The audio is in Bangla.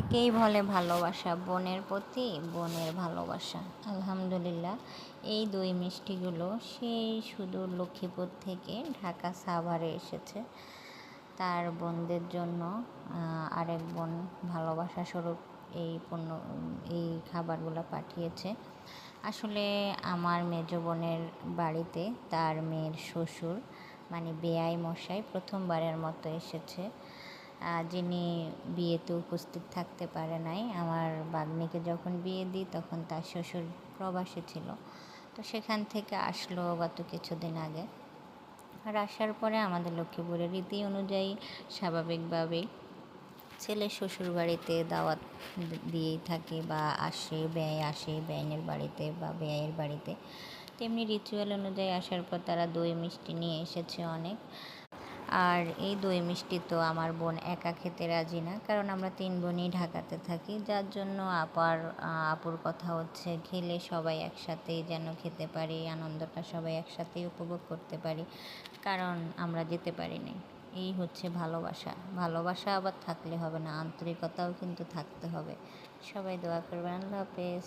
একেই বলে ভালোবাসা, বোনের প্রতি বোনের ভালোবাসা। আলহামদুলিল্লাহ, এই দই মিষ্টিগুলো সেই সুদূর লক্ষ্মীপুর থেকে ঢাকা সাভারে এসেছে। তার বোনদের জন্য আরেক বোন ভালোবাসা স্বরূপ এই পণ্য, এই খাবারগুলো পাঠিয়েছে। আসলে আমার মেজ বোনের বাড়িতে তার মেয়ের শ্বশুর মানে বেয়াই মশাই, প্রথমবারের মতো এসেছে। যিনি বিয়েতে উপস্থিত থাকতে পারে নাই, আমার বাগ্নিকে যখন বিয়ে দিই তখন তার শ্বশুর প্রবাসী ছিল। তো সেখান থেকে আসলো গত কিছুদিন আগে। আর আসার পরে আমাদের লক্ষ্মীপুরের রীতি অনুযায়ী স্বাভাবিকভাবেই ছেলে শ্বশুর বাড়িতে দাওয়াত দিয়েই থাকে বা আসে, ব্যয় আসে ব্যয়নের বাড়িতে বা ব্যয়ের বাড়িতে। তেমনি রিচুয়াল অনুযায়ী আসার পর তারা দই মিষ্টি নিয়ে এসেছে অনেক। আর এই দই মিষ্টি তো আমার বোন একা খেতে রাজি না, কারণ আমরা তিন বোনই ঢাকাতে থাকি। যার জন্য আপার আপুর কথা হচ্ছে খেলে সবাই একসাথেই যেন খেতে পারি, আনন্দটা সবাই একসাথেই উপভোগ করতে পারি, কারণ আমরা যেতে পারি নাই। এই হচ্ছে ভালোবাসা। ভালোবাসা আবার থাকলে হবে না, আন্তরিকতাও কিন্তু থাকতে হবে। সবাই দোয়া করবেন, আল্লাহ হাফেজ।